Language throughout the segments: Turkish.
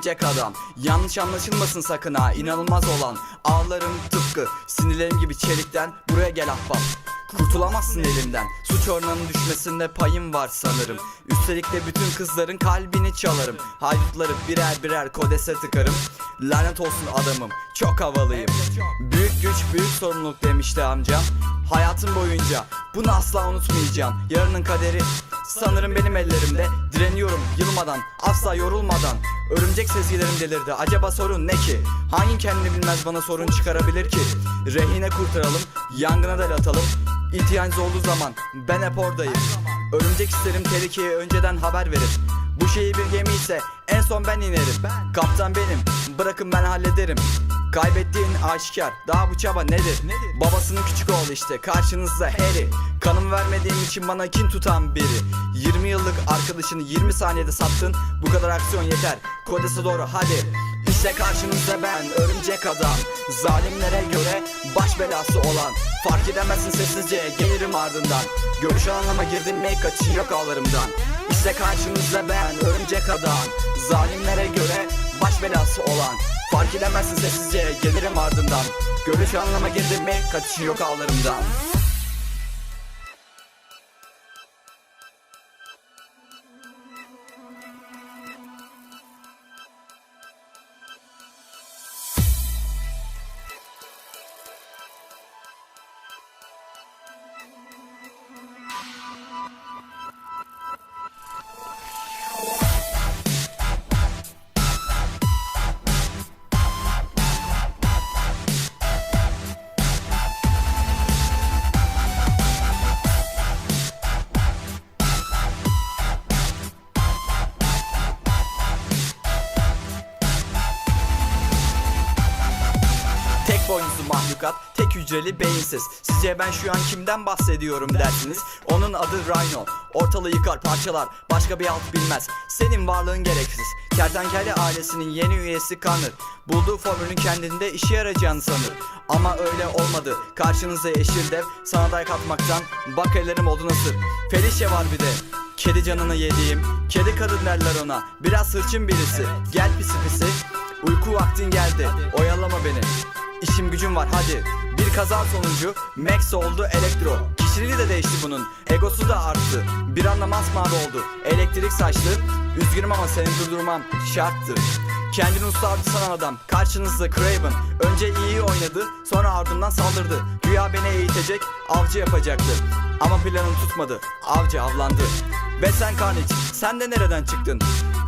örümcek adam. Yanlış anlaşılmasın sakın ha. İnanılmaz olan Ağlarım tıpkı sinirlerim gibi çelikten Buraya gel ahbap. Kurtulamazsın elimden. Suç oranının düşmesinde payım var sanırım. Üstelik de bütün kızların kalbini çalarım. Haydutları birer birer kodese tıkarım. Lanet olsun adamım. Çok havalıyım. Büyük güç büyük sorumluluk demişti amcam. Hayatım boyunca bunu asla unutmayacağım. Yarının kaderi sanırım benim ellerimde. Direniyorum yılmadan asla yorulmadan. Örümcek sezgilerim delirdi. Acaba sorun ne ki? Hangi kendini bilmez bana sorun çıkarabilir ki? Rehine kurtaralım yangına da atalım. İhtiyacınız olduğu zaman ben hep oradayım. Örümcek isterim tehlikeye önceden haber verir. Bu şeyi bir gemi ise en son ben inerim. Kaptan benim bırakın ben hallederim Kaybettiğin aşikar daha bu çaba nedir? Babasının küçük oğlu işte karşınızda Harry. Kanımı vermediğim için bana kin tutan biri. 20 yıllık arkadaşını 20 saniyede sattın Bu kadar aksiyon yeter. Kodese doğru hadi. İşte karşınızda ben örümcek adam. Zalimlere göre baş belası olan. Fark edemezsin sessizce gelirim ardından. Görüş anlama girdim mi kaçış yok ağlarımdan. İşte karşınızda ben örümcek adam. Zalimlere göre baş belası olan. Fark edemezsin sessizce. Gelirim ardından. Görüş anlama girdim mi? Kaçış yok ağlarımdan boynuzlu mahlukat, tek hücreli beyinsiz. Sizce ben şu an kimden bahsediyorum dersiniz? Onun adı Rhino. Ortalığı yıkar parçalar başka bir alt bilmez. Senin varlığın gereksiz. Kertenkele ailesinin yeni üyesi Connor. Bulduğu formülün kendinde işe yarayacağını sanır. Ama öyle olmadı. Karşınızda yeşil dev sana dayak atmaktan Bak ellerim oldu nasıl Felicia var bir de. Kedi canını yediğim Kedi kadın derler ona. Biraz hırçın birisi. Gel pisi pisi. Uyku vaktin geldi. Oyalama beni İşim gücüm var hadi. Bir kaza sonucu Max oldu elektro. Kişiliği de değişti bunun Egosu da arttı. Bir anda masmavi oldu Elektrik saçlı. Üzgünüm ama seni durdurmam şarttı. Kendini ustardı sanan adam Karşınızda Craven. Önce iyi oynadı Sonra ardından saldırdı. Güya beni eğitecek Avcı yapacaktı. Ama planım tutmadı Avcı avlandı. Ve sen Carnage Sen de nereden çıktın?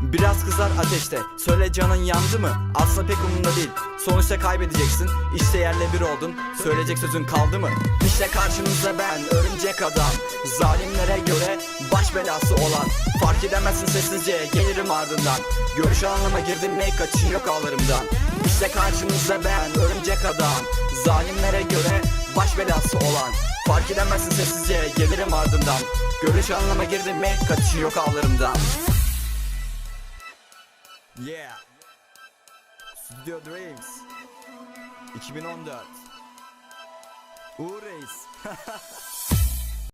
Biraz kızar ateşte Söyle canın yandı mı? Aslında pek umurumda değil Sonuçta kaybedeceksin. İşte yerle bir oldun. Söyleyecek sözün kaldı mı? İşte karşınızda ben örümcek adam. Zalimlere göre baş belası olan. Fark edemezsin sessizce gelirim ardından. Görüş anlama girdim mi kaçış yok ağlarımdan. İşte karşınızda ben örümcek adam. Zalimlere göre baş belası olan. Fark edemezsin sessizce gelirim ardından. Görüş anlama girdim mi kaçış yok ağlarımdan. Yeah. Studio Dreams. 2014. Uğur Reis.